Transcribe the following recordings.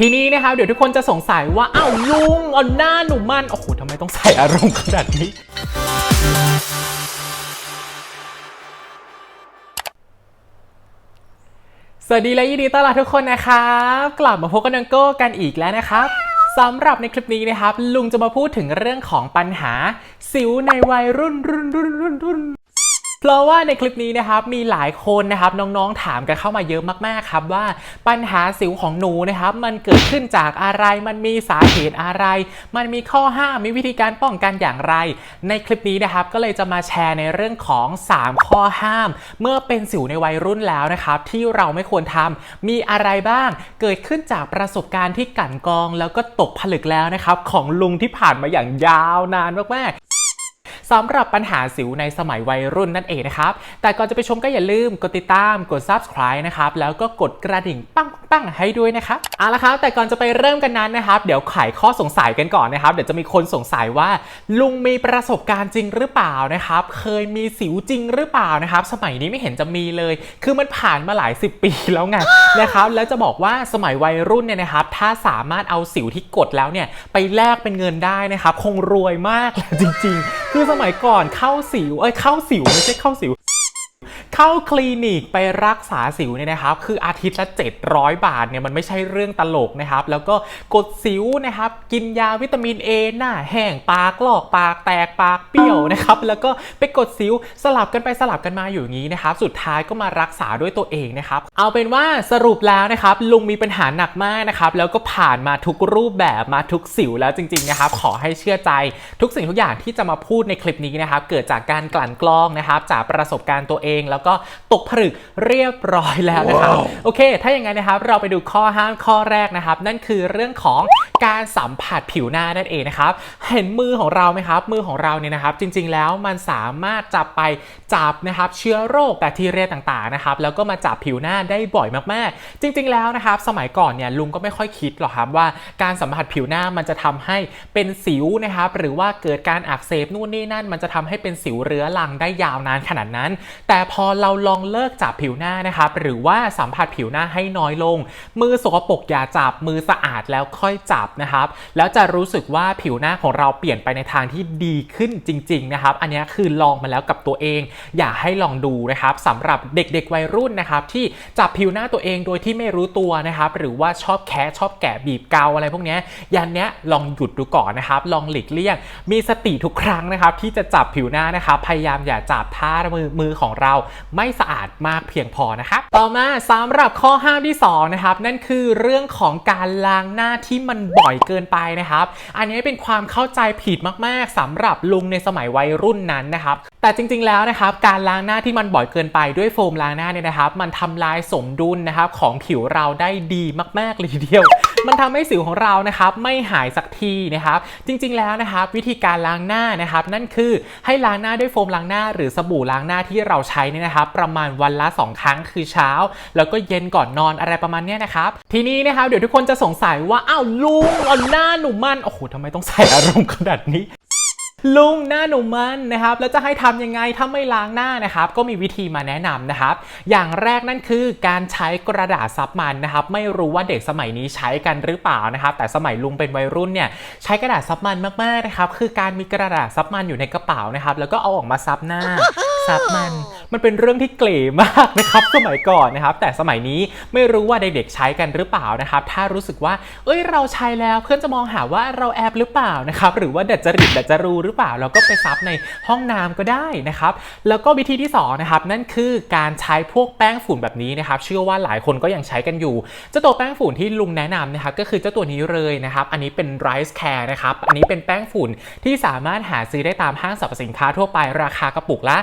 ทีนี้นะครับเดี๋ยวทุกคนจะสงสัยว่าอ้าวลุงเอาหน้าหนุ่มมันโอ้โหทำไมต้องใส่อารมณ์ขนาดนี้สวัสดีและยินดีต้อนรับทุกคนนะครับ กลับมาพบกันนังโก้กันอีกแล้วนะครับสำหรับในคลิปนี้นะครับ ลุงจะมาพูดถึงเรื่องของปัญหา สิวในวัยรุ่นรุ่นรุ่นรุ่นรุ่น เพราะว่าในคลิปนี้นะครับมีหลายคนนะครับน้องๆถามกันเข้ามาเยอะมากๆครับว่าปัญหาสิวของหนูนะครับมันเกิดขึ้นจากอะไรมันมีสาเหตุอะไร มันมีข้อห้ามมีวิธีการป้องกันอย่างไร ในคลิปนี้นะครับก็เลยจะมาแชร์ในเรื่องของ 3 ข้อห้าม เมื่อเป็นสิวในวัยรุ่นแล้วนะครับที่เราไม่ควรทำมีอะไรบ้าง เกิดขึ้นจากประสบการณ์ที่กั่นกอง แล้วก็ตกผลึกแล้วนะครับของลุงที่ผ่านมาอย่างยาวนานมากๆ สำหรับปัญหาสิวในสมัยวัยรุ่นนั่นเองนะครับ แต่ก่อนจะไปชมก็อย่าลืมกดติดตามกด subscribe นะครับ แล้วก็กดกระดิ่งปังปังให้ด้วยนะครับเอาละครับ แต่ก่อนจะไปเริ่มกันนั้นนะครับ เดี๋ยวไขข้อสงสัยกันก่อนนะครับ เดี๋ยวจะมีคนสงสัยว่า ลุงมีประสบการณ์จริงหรือเปล่านะครับ เคยมีสิวจริงหรือเปล่านะครับ สมัยนี้ไม่เห็นจะมีเลย คือมันผ่านมาหลายสิบปีแล้วไงนะครับ แล้วจะบอกว่าสมัยวัยรุ่นเนี่ยนะครับ ถ้าสามารถเอาสิวที่กดแล้วเนี่ยไปแลกเป็นเงินได้นะครับ คงรวยมากจริง ๆ คือสมัยก่อนเข้าสิวเอ้ยเข้าสิวไม่ใช่เข้าสิว เข้าคลินิกไปรักษาสิวเนี่ยนะครับ คืออาทิตย์ละ 700 บาทเนี่ยมันไม่ใช่เรื่องตลกนะครับ แล้วก็กดสิวนะครับ กินยาวิตามิน A หน้าแห้งปากลอกปากแตกปากเปี้ยวนะครับ แล้วก็ไปกดสิวสลับกันไปสลับกันมาอยู่อย่างนี้นะครับ สุดท้ายก็มารักษาด้วยตัวเองนะครับ เอาเป็นว่าสรุปแล้วนะครับ ลุงมีปัญหาหนักมากนะครับ แล้วก็ผ่านมาทุกรูปแบบมาทุกสิวแล้วจริงๆนะครับ ขอให้เชื่อใจทุกสิ่งทุกอย่างที่จะมาพูดในคลิปนี้นะครับ เกิดจากการกลั่นกรองนะครับ จากประสบการณ์ตัวเองแล้วก็ตกผลึกเรียบร้อยแล้วนะครับ โอเค ถ้าอย่างนั้นนะครับ เราไปดูข้อห้ามข้อแรกนะครับ นั่นคือเรื่องของการสัมผัสผิวหน้านั่นเองนะครับ เห็นมือของเราไหมครับ มือของเราเนี่ยนะครับ จริง ๆ แล้วมันสามารถจับไปจับนะครับ เชื้อโรคแบคทีเรียต่างๆนะครับ แล้วก็มาจับผิวหน้าได้บ่อยมากๆ จริง ๆ แล้วนะครับ สมัยก่อนเนี่ยลุงก็ไม่ค่อยคิดหรอกครับว่าการสัมผัสผิวหน้ามันจะทำให้เป็นสิวนะครับ หรือว่าเกิดการอักเสบนู่นนี่นั่น มันจะทำให้เป็นสิวเรื้อรังได้ยาวนานขนาดนั้น แต่พอเราลองเลิกจับผิวหน้านะครับหรือว่าสัมผัสผิวหน้าให้น้อยลง มือสกปรกอย่าจับมือสะอาดแล้วค่อยจับนะครับแล้วจะรู้สึกว่าผิวหน้าของเราเปลี่ยนไปในทางที่ดีขึ้นจริงๆนะครับอันนี้คือลองมาแล้วกับตัวเอง อย่าให้ลองดูนะครับสำหรับเด็กๆวัยรุ่นนะครับที่จับผิวหน้าตัวเองโดยที่ไม่รู้ตัวนะครับหรือว่าชอบแคะชอบแกะบีบเกาอะไรพวกนี้ยยันเนี้ยลองหยุดดูก่อนนะครับลองหลีกเลี่ยง มีสติทุกครั้งนะครับที่จะจับผิวหน้านะครับพยายามอย่าจับท่ามือมือของเราไม่สะอาดมากเพียงพอนะครับต่อมาสำหรับข้อห้ามที่สองนะครับนั่นคือเรื่องของการล้างหน้าที่มันบ่อยเกินไปนะครับ อันนี้เป็นความเข้าใจผิดมากๆสำหรับลุงในสมัยวัยรุ่นนั้นนะครับแต่จริงๆ แล้วนะครับการล้างหน้าที่มันบ่อยเกินไปด้วยโฟมล้างหน้าเนี่ยนะครับ มันทำลายสมดุลนะครับของผิวเราได้ดีมากๆเลยทีเดียว มันทำให้สิวของเรานะครับไม่หายสักทีนะครับ จริงๆแล้วนะครับวิธีการล้างหน้านะครับ นั่นคือให้ล้างหน้าด้วยโฟมล้างหน้า หรือสบู่ล้างหน้าที่เราใช้เนี่ยนะครับประมาณวันละ 2 ครั้งคือเช้า แล้วก็เย็นก่อนนอนอะไรประมาณนี้นะครับ ทีนี้นะครับเดี๋ยวทุกคนจะสงสัยว่าอ้าวลุงเอาหน้าหนุ่มมันโอ้โหทำไมต้องใส่อารมณ์ขนาดนี้ลุงหน้าหนุ่มมันนะครับ แล้วจะให้ทำยังไงถ้าไม่ล้างหน้านะครับ ก็มีวิธีมาแนะนำนะครับ อย่างแรกนั่นคือการใช้กระดาษซับมันนะครับ ไม่รู้ว่าเด็กสมัยนี้ใช้กันหรือเปล่านะครับ แต่สมัยลุงเป็นวัยรุ่นเนี่ยใช้กระดาษซับมันมากๆนะครับ คือการมีกระดาษซับมันอยู่ในกระเป๋านะครับ แล้วก็เอาออกมาซับหน้าซับมันมันเป็นเรื่องที่เก๋มากนะครับสมัยก่อนนะครับ แต่สมัยนี้ไม่รู้ว่าเด็กๆใช้กันหรือเปล่านะครับ ถ้ารู้สึกว่า เอ้ยเราใช้แล้วเพื่อนจะมองหาว่าเราแอบหรือเปล่านะครับ หรือว่าดัดจริตดัดจรูหรือเปล่า เราก็ไปซับในห้องน้ำก็ได้นะครับ แล้วก็วิธีที่สองนะครับนั่นคือการใช้พวกแป้งฝุ่นแบบนี้นะครับ เชื่อว่าหลายคนก็ยังใช้กันอยู่เจ้าตัวแป้งฝุ่นที่ลุงแนะนำนะครับก็คือเจ้าตัวนี้เลยนะครับ อันนี้เป็น Rice Care นะครับ อันนี้เป็นแป้งฝุ่นที่สามารถหาซื้อได้ตามห้างสรรพสินค้าทั่วไปราคากระปุกละ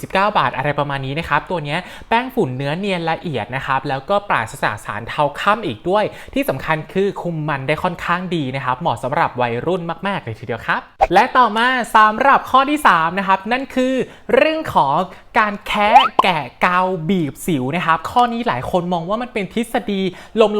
49 บาทอะไรประมาณนี้นะครับ ตัวนี้แป้งฝุ่นเนื้อเนียนละเอียดนะครับ แล้วก็ปราศจากสารเทาค่ำอีกด้วย ที่สำคัญคือคุมมันได้ค่อนข้างดีนะครับ เหมาะสำหรับวัยรุ่นมากๆเลยทีเดียวครับ และต่อมาสำหรับข้อที่3นะครับนั่นคือเรื่องของการแคะแกะเกาบีบสิวนะครับ ข้อนี้หลายคนมองว่ามันเป็นทฤษฎี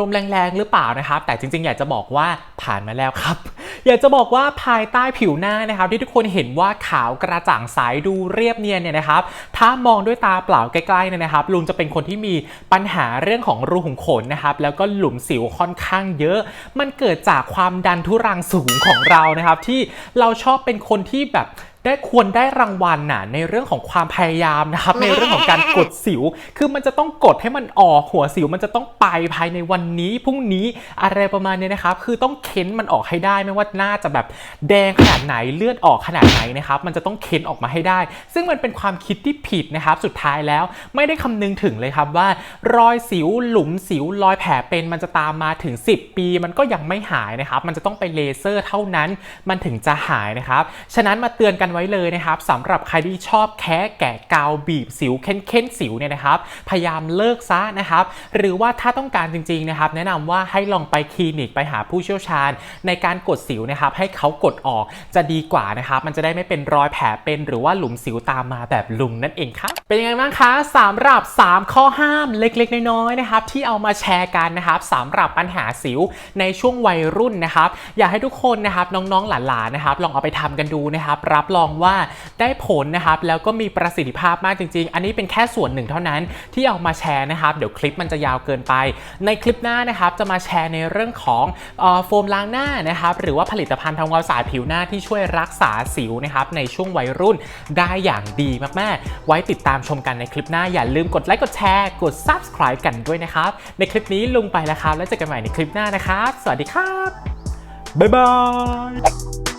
ลมๆแรงๆหรือเปล่านะครับ แต่จริงๆ อยากจะบอกว่าผ่านมาแล้วครับ อยากจะบอกว่าภายใต้ผิวหน้านะครับ ที่ทุกคนเห็นว่าขาวกระจ่างใสดูเรียบเนียนเนี่ยนะครับ ถ้ามองด้วยตาเปล่าใกล้ๆเนี่ยนะครับ ลุงจะเป็นคนที่มีปัญหาเรื่องของรูขุมขนนะครับ แล้วก็หลุมสิวค่อนข้างเยอะ มันเกิดจากความดันทุรังสูงของเรานะครับ ที่เราชอบเป็นคนที่แบบ ได้ควรได้รางวัลน่ะในเรื่องของความพยายามนะครับ ในเรื่องของการกดสิว คือมันจะต้องกดให้มันออกหัวสิว มันจะต้องไปภายในวันนี้พรุ่งนี้อะไรประมาณเนี้ยนะครับ คือต้องเค้นมันออกให้ได้ไม่ว่าหน้าจะแบบแดงขนาดไหนเลือดออกขนาดไหนนะครับ มันจะต้องเค้นออกมาให้ได้ ซึ่งมันเป็นความคิดที่ผิดนะครับ สุดท้ายแล้วไม่ได้คำนึงถึงเลยครับว่า รอยสิวหลุมสิวรอยแผลเป็นมันจะตามมาถึง 10 ปี มันก็ยังไม่หายนะครับ มันจะต้องไปเลเซอร์เท่านั้น มันถึงจะหายนะครับ ฉะนั้นมาเตือนกันไว้เลยนะครับสำหรับใครที่ชอบแคะแกะกาวบีบสิวเค้นเค้นสิวเนี่ยนะครับ พยายามเลิกซะนะครับ หรือว่าถ้าต้องการจริงๆนะครับแนะนำว่าให้ลองไปคลินิกไปหาผู้เชี่ยวชาญ ในการกดสิวนะครับให้เขากดออกจะดีกว่านะครับมันจะได้ไม่เป็นรอยแผลเป็นหรือว่าหลุมสิวตามมาแบบลุงนั่นเองครับเป็นยังไงบ้างคะสำหรับ 3 ข้อห้ามเล็กๆ น้อยๆนะครับที่เอามาแชร์กันนะครับสำหรับปัญหาสิวในช่วงวัยรุ่นนะครับ อยากให้ทุกคนนะครับน้องๆหลานๆนะครับลองเอาไปทำกันดูนะครับรับรองว่าได้ผลนะครับ แล้วก็มีประสิทธิภาพมากจริง ๆ อันนี้เป็นแค่ส่วนหนึ่งเท่านั้นที่เอามาแชร์นะครับ เดี๋ยวคลิปมันจะยาวเกินไป ในคลิปหน้านะครับจะมาแชร์ในเรื่องของออโฟมล้างหน้านะครับ หรือว่าผลิตภัณฑ์ทำความสะอาดผิวหน้าที่ช่วยรักษาสิวนะครับในช่วงวัยรุ่นได้อย่างดีมากๆ ไว้ติดตามชมกันในคลิปหน้าอย่าลืมกดไลค์กดแชร์กด subscribe กันด้วยนะครับ ในคลิปนี้ลุงไปแล้วครับ แล้วเจอกันใหม่ในคลิปหน้านะครับ สวัสดีครับ บ๊ายบาย